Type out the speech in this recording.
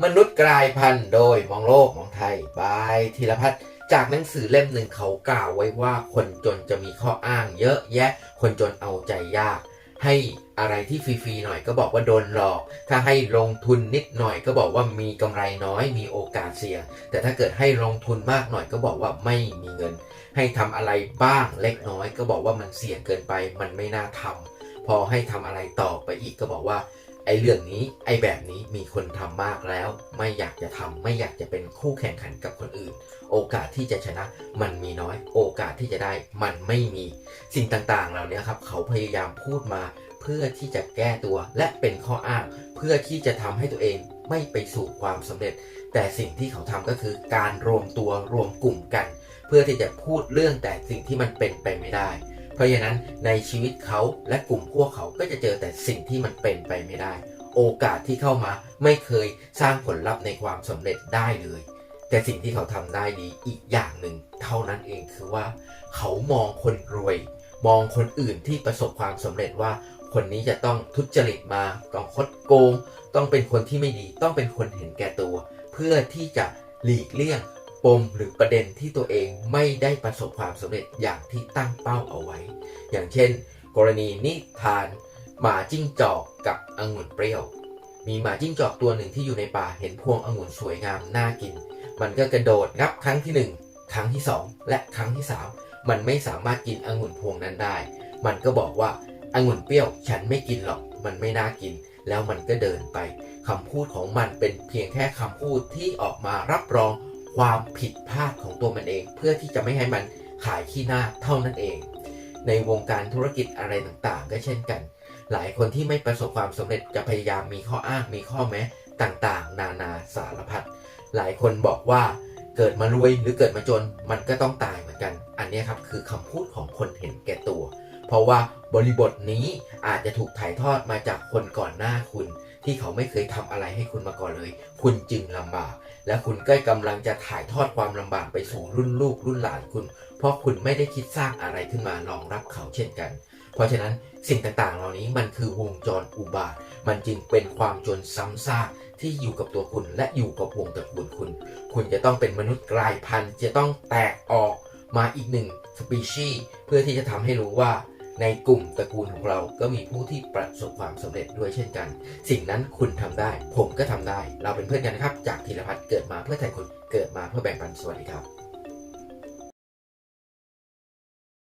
มนุษย์กลายพันธุ์โดยมองโลกมองไทยบายธีรพัฒน์จากหนังสือเล่มหนึ่งเขากล่าวไว้ว่าคนจนจะมีข้ออ้างเยอะแยะ คนจนเอาใจยาก ให้อะไรที่ฟรีๆหน่อยก็บอกว่าโดนหลอก ถ้าให้ลงทุนนิดหน่อยก็บอกว่ามีกำไรน้อยมีโอกาสเสี่ยง แต่ถ้าเกิดให้ลงทุนมากหน่อยก็บอกว่าไม่มีเงิน ให้ทำอะไรบ้างเล็กน้อยก็บอกว่ามันเสี่ยงเกินไปมันไม่น่าทำพอให้ทำอะไรต่อไปอีกก็บอกว่า ไอ้เรื่องนี้ไอ้แบบนี้มีคนทำมากแล้ว ไม่อยากจะทำไม่อยากจะเป็นคู่แข่งขันกับคนอื่น โอกาสที่จะชนะมันมีน้อย โอกาสที่จะได้มันไม่มีสิ่งต่างๆ เหล่านี้ครับ เขาพยายามพูดมาเพื่อที่จะแก้ตัวและเป็นข้ออ้าง เพื่อที่จะทำให้ตัวเองไม่ไปสู่ความสำเร็จ แต่สิ่งที่เขาทำก็คือการรวมตัวรวมกลุ่มกัน เพื่อที่จะพูดเรื่องแต่สิ่งที่มันเป็นไปไม่ได้ เพราะฉะนั้นในชีวิตเขาและกลุ่มพวกเขาก็จะเจอแต่สิ่งที่มันเป็นไปไม่ได้ โอกาสที่เข้ามาไม่เคยสร้างผลลัพธ์ในความสำเร็จได้เลย แต่สิ่งที่เขาทำได้ดีอีกอย่างหนึ่งเท่านั้นเองคือว่า เขามองคนรวย มองคนอื่นที่ประสบความสำเร็จว่า คนนี้จะต้องทุจริตมา ต้องคดโกง ต้องเป็นคนที่ไม่ดี ต้องเป็นคนเห็นแก่ตัว เพื่อที่จะหลีกเลี่ยง ปมหรือประเด็นที่ตัวเองไม่ได้ประสบความสำเร็จอย่างที่ตั้งเป้าเอาไว้ อย่างเช่น กรณีนิทานหมาจิ้งจอกกับองุ่นเปรี้ยว มีหมาจิ้งจอกตัวหนึ่งที่อยู่ในป่าเห็นพวงองุ่นสวยงามน่ากิน มันก็กระโดดงับครั้งที่หนึ่งครั้งที่สองและครั้งที่สามมันไม่สามารถกินองุ่นพวงนั้นได้ มันก็บอกว่าองุ่นเปรี้ยวฉันไม่กินหรอกมันไม่น่ากิน แล้วมันก็เดินไปคำพูดของมันเป็นเพียงแค่คำพูดที่ออกมารับรอง ความผิดพลาดของตัวมันเอง เพื่อที่จะไม่ให้มันขายขี้หน้าเท่านั้นเอง ในวงการธุรกิจอะไรต่างๆ ก็เช่นกัน หลายคนที่ไม่ประสบความสำเร็จจะพยายามมีข้ออ้างมีข้อแม้ต่างๆ นานาสารพัดหลายคนบอกว่าเกิดมารวยหรือเกิดมาจนมันก็ต้องตายเหมือนกัน อันนี้ครับคือคำพูดของคนเห็นแก่ตัว เพราะว่าบริบทนี้อาจจะถูกถ่ายทอดมาจากคนก่อนหน้าคุณ ที่เขาไม่เคยทำอะไรให้คุณมาก่อนเลย คุณจึงลำบาก และคุณก็กำลังจะถ่ายทอดความลำบากไปสู่รุ่นลูกรุ่นหลานคุณ เพราะคุณไม่ได้คิดสร้างอะไรขึ้นมารองรับเขาเช่นกัน เพราะฉะนั้นสิ่งต่างๆ เหล่านี้มันคือวงจรอุบาท มันจึงเป็นความจนซ้ำซากที่อยู่กับตัวคุณและอยู่กับวงตระกูลคุณ คุณจะต้องเป็นมนุษย์กลายพันธุ์จะต้องแตกออกมาอีกหนึ่งสปีชีส์เพื่อที่จะทำให้รู้ว่า ในกลุ่มตระกูลของเราก็มีผู้ที่ประสบความสำเร็จด้วยเช่นกัน สิ่งนั้นคุณทำได้ ผมก็ทำได้ เราเป็นเพื่อนกันนะครับ จากธีรพัฒน์เกิดมาเพื่อไทยคุณเกิดมาเพื่อแบ่งปันสวัสดีครับ